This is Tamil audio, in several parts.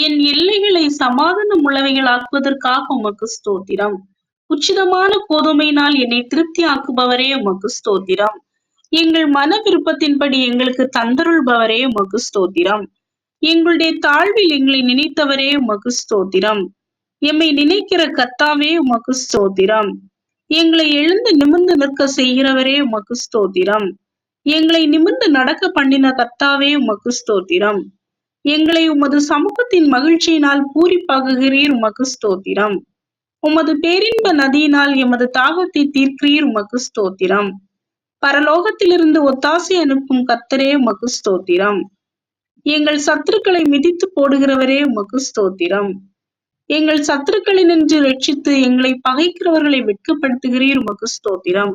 என் எல்லைகளை சமாதானம் உள்ளவைகளாக்குவதற்காக உமக்கு ஸ்தோத்திரம். உச்சிதமான கோதுமையினால் என்னை திருப்தி ஆக்குபவரே உமக்கு ஸ்தோத்திரம். எங்கள் மன விருப்பத்தின்படி எங்களுக்கு தந்தருள்பவரே உமக்கு ஸ்தோத்திரம். எங்களுடைய தாழ்வில் எங்களை நினைத்தவரே உமக்கு ஸ்தோத்திரம். எம்மை நினைக்கிற கத்தாவே உமக்கு ஸ்தோத்திரம். எங்களை எழுந்து நிமிர்ந்து நிற்க செய்கிறவரே உமக்கு ஸ்தோத்திரம். எங்களை நிமிர்ந்து நடக்க பண்ணின கத்தாவே உமக்கு ஸ்தோத்திரம். எங்களை உமது சமூகத்தின் மகிழ்ச்சியினால் பூரிப்பாகுகிறீர் உமக்கு ஸ்தோத்திரம். உமது பேரின்ப நதியினால் எமது தாகத்தை தீர்க்கிறீர் உமக்கு ஸ்தோத்திரம். பரலோகத்திலிருந்து ஒத்தாசை அனுப்பும் கத்தரே உமக்கு ஸ்தோத்திரம். எங்கள் சத்துருக்களை மிதித்து போடுகிறவரே உமக்கு ஸ்தோத்திரம். எங்கள் சத்துருக்களை நின்று ரட்சித்து எங்களை பகைக்கிறவர்களை வெட்கப்படுத்துகிறீர் உமக்கு ஸ்தோத்திரம்.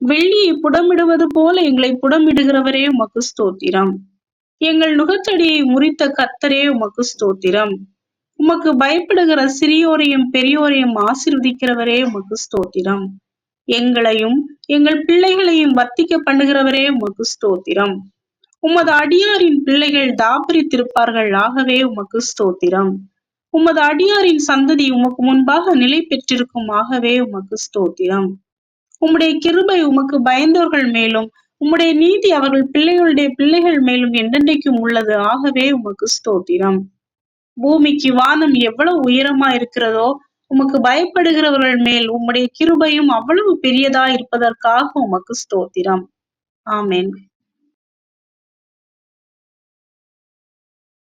வெள்ளியை புடமிடுவது போல எங்களை புடமிடுகிறவரே உமக்கு ஸ்தோத்திரம். எங்கள் நுகச்சடியை முறித்த கத்தரே உமக்கு ஸ்தோத்திரம். உமக்கு பயப்படுகிற சிறியோரையும் பெரியோரையும் ஆசிர்வதிக்கிறவரே உமக்கு ஸ்தோத்திரம். எங்களையும் எங்கள் பிள்ளைகளையும் வர்த்திக்க பண்ணுகிறவரே உமக்கு ஸ்தோத்திரம். உமது அடியாரின் பிள்ளைகள் தாபரித்திருப்பார்கள் ஆகவே உமக்கு ஸ்தோத்திரம். உமது அடியாரின் சந்ததி உமக்கு முன்பாக நிலை பெற்றிருக்கும் ஆகவே உமக்கு ஸ்தோத்திரம். உம்முடைய கிருபை உமக்கு பயந்தோர்கள் மேலும் உம்முடைய நீதி அவர்கள் பிள்ளைகளுடைய பிள்ளைகள் மேலும் என்றென்றைக்கும் உள்ளது. ஆகவே உமக்கு ஸ்தோத்திரம். பூமிக்கு வானம் எவ்வளவு உயரமா இருக்கிறதோ உமக்கு பயப்படுகிறவர்கள் மேல் உம்முடைய கிருபையும் அவ்வளவு பெரியதா இருப்பதற்காக உமக்கு ஸ்தோத்திரம். ஆமேன்.